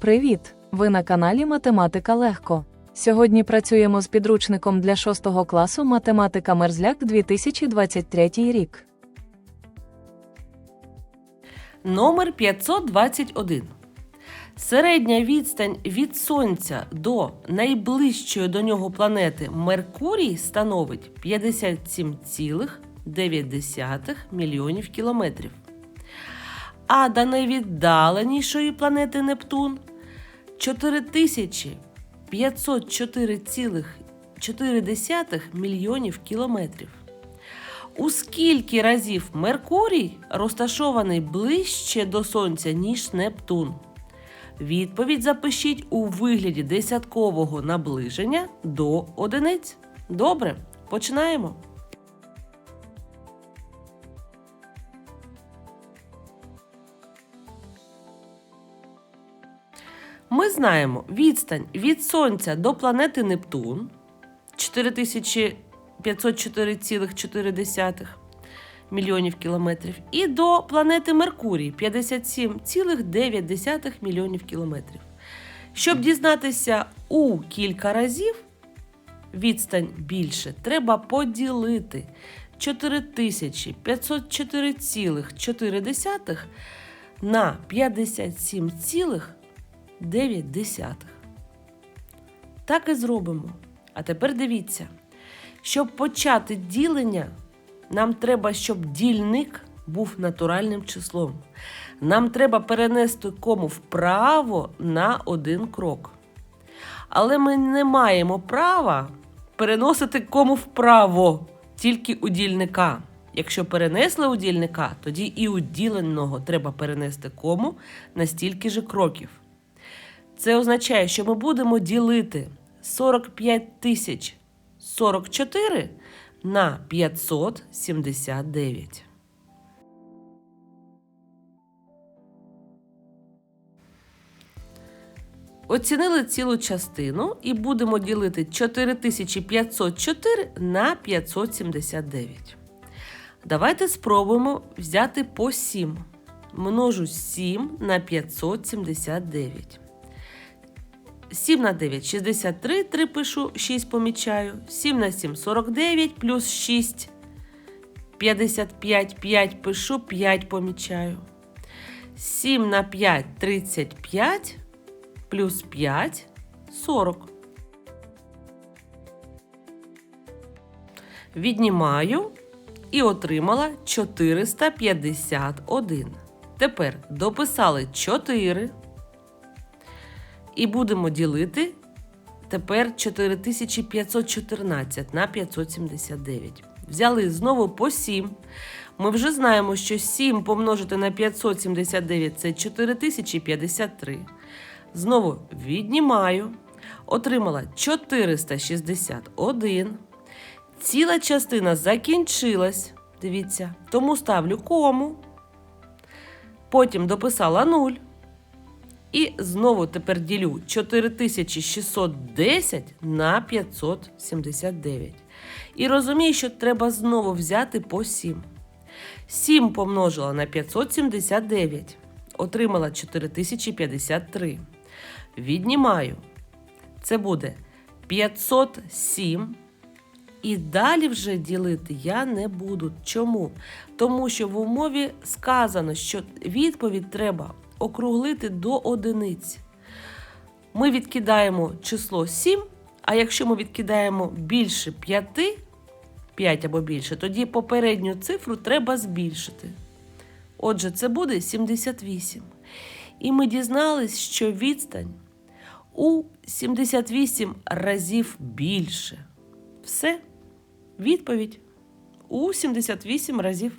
Привіт! Ви на каналі Математика Легко. Сьогодні працюємо з підручником для 6 класу Математика Мерзляк 2023 рік. Номер 521. Середня відстань від Сонця до найближчої до нього планети Меркурій становить 57,9 мільйонів кілометрів. А до найвіддаленішої планети Нептун 4504,4 мільйонів кілометрів. У скільки разів Меркурій розташований ближче до Сонця, ніж Нептун? Відповідь запишіть у вигляді десяткового наближення до одиниць. Добре, починаємо. Ми знаємо відстань від Сонця до планети Нептун 4504,4 мільйонів кілометрів, і до планети Меркурій 57,9 мільйонів кілометрів. Щоб дізнатися у кілька разів відстань більше, треба поділити 4504,4 на 57,9. Так і зробимо. А тепер дивіться, щоб почати ділення, нам треба, щоб дільник був натуральним числом. Нам треба перенести кому вправо на один крок. Але ми не маємо права переносити кому вправо, тільки у дільника. Якщо перенесли у дільника, тоді і у діленого треба перенести кому на стільки же кроків. Це означає, що ми будемо ділити 45 тисяч 44 на 579. Оцінили цілу частину і будемо ділити 4504 на 579. Давайте спробуємо взяти по 7. Множу 7 на 579. 7 на 9 63, 3 пишу, 6 помічаю. 7 на 7 49, плюс 6 55, 5 пишу, 5 помічаю. 7 на 5 35, плюс 5 40. Віднімаю і отримала 451. Тепер дописали 4. І будемо ділити тепер 4514 на 579. Взяли знову по 7. Ми вже знаємо, що 7 помножити на 579 це 4053. Знову віднімаю. Отримала 461. Ціла частина закінчилась. Дивіться, тому ставлю кому. Потім дописала 0. І знову тепер ділю 4610 на 579. І розумію, що треба знову взяти по 7. 7 помножила на 579. Отримала 4053. Віднімаю. Це буде 507. І далі вже ділити я не буду. Чому? Тому що в умові сказано, що відповідь треба округлити до одиниць. Ми відкидаємо число 7, а якщо ми відкидаємо більше 5, 5 або більше, тоді попередню цифру треба збільшити. Отже, це буде 78. І ми дізнались, що відстань у 78 разів більше. Все. Відповідь у 78 разів.